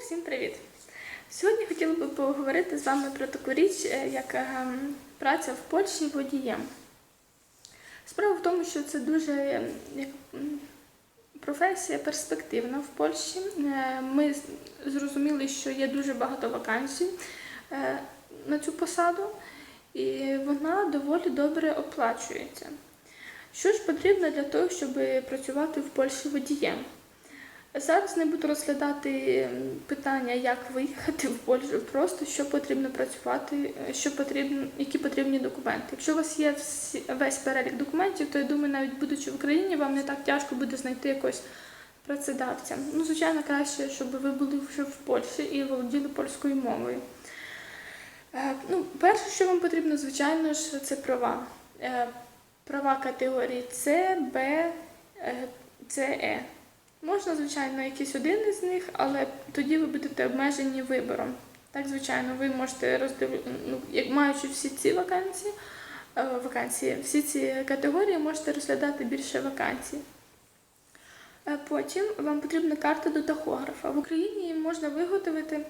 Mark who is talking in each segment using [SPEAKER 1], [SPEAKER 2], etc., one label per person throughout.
[SPEAKER 1] Всім привіт! Сьогодні хотіла би поговорити з вами про таку річ, е, як ем, праця в Польщі водієм. Справа в тому, що це дуже е, професія перспективна в Польщі. Е, Ми зрозуміли, що є дуже багато вакансій на цю посаду, і вона доволі добре оплачується. Що ж потрібно для того, щоб працювати в Польщі водієм? Зараз не буду розглядати питання, як виїхати в Польщу, просто що потрібно працювати, е, що потрібно, які потрібні документи. Якщо у вас є весь перелік документів, то я думаю, навіть будучи в Україні, вам не так тяжко буде знайти якогось працедавця. Ну, звичайно, краще, щоб ви були вже в Польщі і володіли польською мовою. Е, Ну, перше, що вам потрібно, звичайно ж, це права. Е, Права категорії С, Б, С, Е. Можна, звичайно, якийсь один із них, але тоді ви будете обмежені вибором. Так, звичайно, ви можете роздив... ну, як маючи всі ці вакансії, е, вакансії, всі ці категорії, можете розглядати більше вакансій. Е, Потім вам потрібна карта до тахографа. В Україні її можна виготовити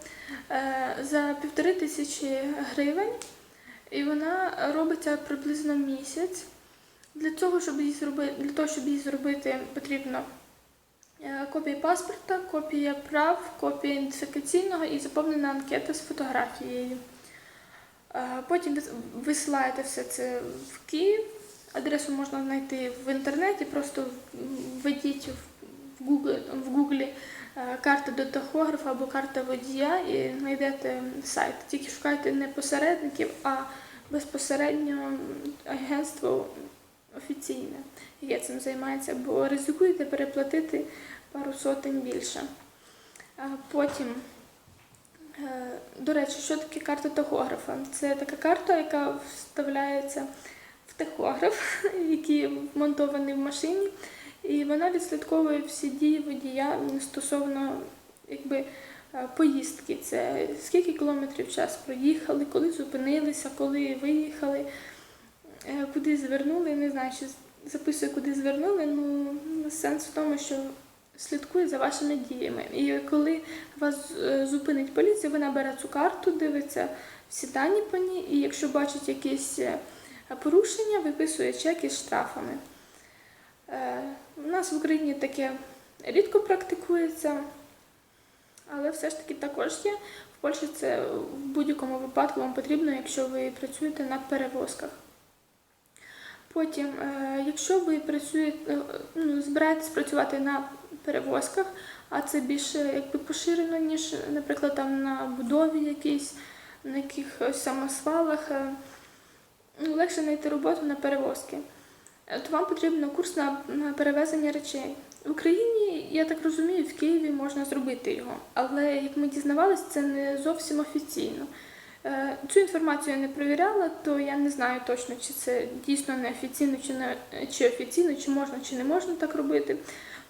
[SPEAKER 1] е, за півтори тисячі гривень, і вона робиться приблизно місяць. Для того, щоб її зробити, для того, щоб її зробити, потрібно Е, Копія паспорта, копія прав, копія ідентифікаційного і заповнена анкета з фотографією. Е, Потім висилаєте все це в Київ. Адресу можна знайти в інтернеті, просто введіть в Google, в Google е, карта до тахографа або карта водія і знайдете сайт. Тільки шукайте не посередників, а безпосередньо агентство офіційне, яке цим займається, бо ризикуєте переплатити пару сотень більше. Потім, е, до речі, що таке карта тахографа? Це така карта, яка вставляється в тахограф, який вмонтований в машині, і вона відслідковує всі дії водія стосовно якби, е, поїздки. Це скільки кілометрів час проїхали, коли зупинилися, коли виїхали, е, куди звернули. Не знаю, чи записує, куди звернули. Ну, сенс в тому, що слідкує за вашими діями. І коли вас е, зупинить поліція, вона бере цю карту, дивиться всі дані по ній, і якщо бачить якісь е, порушення, виписує чек із штрафами. Е, У нас в Україні таке рідко практикується, але все ж таки також є. В Польщі це в будь-якому випадку вам потрібно, якщо ви працюєте на перевозках. Потім, е, якщо ви працюєте, е, ну, збираєтесь працювати на перевозках, а це більше якби поширено, ніж, наприклад, там на будові якійсь, на якихось самосвалах, е, ну, легше знайти роботу на перевозки. Е, То вам потрібен курс на перевезення речей. В Україні, я так розумію, в Києві можна зробити його, але як ми дізнавалися, це не зовсім офіційно. Е, Цю інформацію я не перевіряла, то я не знаю точно, чи це дійсно неофіційно, чи не чи офіційно, чи можна, чи не можна так робити.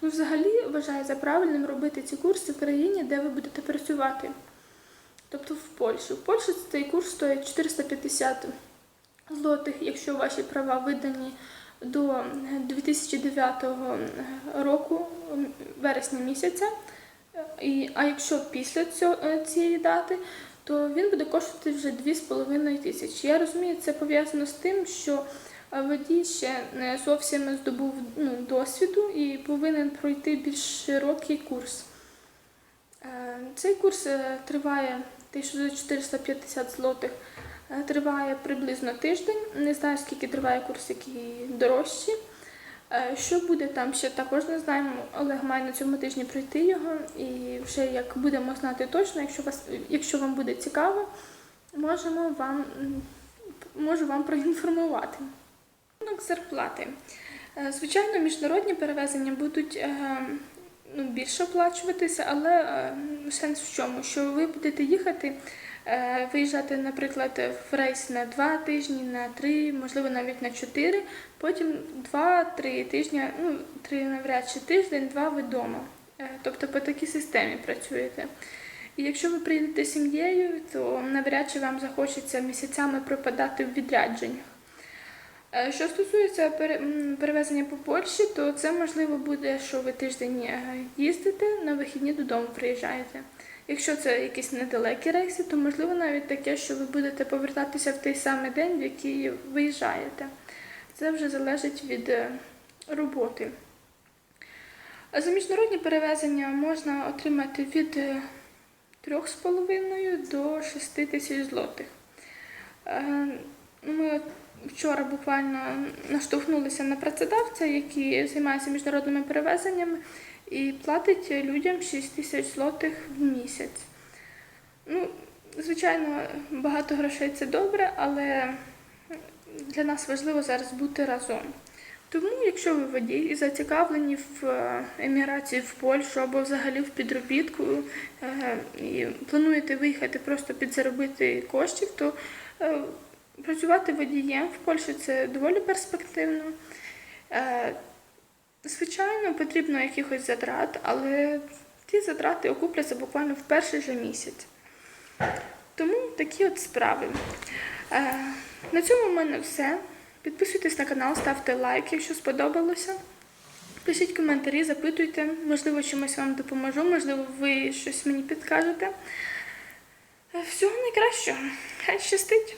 [SPEAKER 1] Ну, взагалі вважаю за правильним робити ці курси в країні, де ви будете працювати. Тобто в Польщі. В Польщі цей курс стоїть 450 злотих, якщо ваші права видані до 2009 року, вересня місяця. І, а якщо після цього, цієї дати, то він буде коштувати вже 2,5 тисячі. Я розумію, це пов'язано з тим, що е, водій ще не зовсім здобув ну, досвіду і повинен пройти більш широкий курс. Е, Цей курс е, триває 1450 злотих, е, триває приблизно тиждень. Не знаю, скільки триває курс, який дорожчий. Е, Що буде там, ще також не знаємо. Олег має на цьому тижні пройти його, і вже як будемо знати точно, якщо вас, якщо вам буде цікаво, можемо вам можу вам проінформувати. Зарплати. Е, Звичайно, міжнародні перевезення будуть е, ну, більше оплачуватися, але сенс в чому? Що ви будете їхати, виїжджати, наприклад, в рейс на два тижні, на три, можливо, навіть на чотири, потім два-три тижні, ну, три навряд чи тиждень, два ви вдома. Е, Тобто по такій системі працюєте. І якщо ви приїдете з сім'єю, то навряд чи вам захочеться місяцями пропадати в відрядженнях. Е, Що стосується перевезення по Польщі, то це можливо буде, що ви тиждень е, їздите, на вихідні додому приїжджаєте. Якщо це якісь недалекі рейси, то можливо навіть таке, що ви будете повертатися в той самий день, в який виїжджаєте. Це вже залежить від е, роботи. За міжнародні перевезення можна отримати від е, 3,5 до 6 тисяч злотих. Е, ну, Ми вчора буквально наштовхнулися на працедавця, який займається міжнародними перевезеннями і платить людям 6 тисяч злотих в місяць. Ну, звичайно, багато грошей це добре, але для нас важливо зараз бути разом. Тому, якщо ви водій і зацікавлені в е, еміграції в Польщу або взагалі в підробітку е, і плануєте виїхати просто підзаробити коштів, то е, працювати водієм в Польщі це доволі перспективно. Звичайно, потрібно якихось затрат, але ті затрати окупляться буквально в перший же місяць. Тому такі от справи. Е, На цьому в мене все. Підписуйтесь на канал, ставте лайк, якщо сподобалося. Пишіть коментарі, запитуйте, можливо, чимось вам допоможу, можливо, ви щось мені підкажете. Е, Всього найкращого. Хай щастить!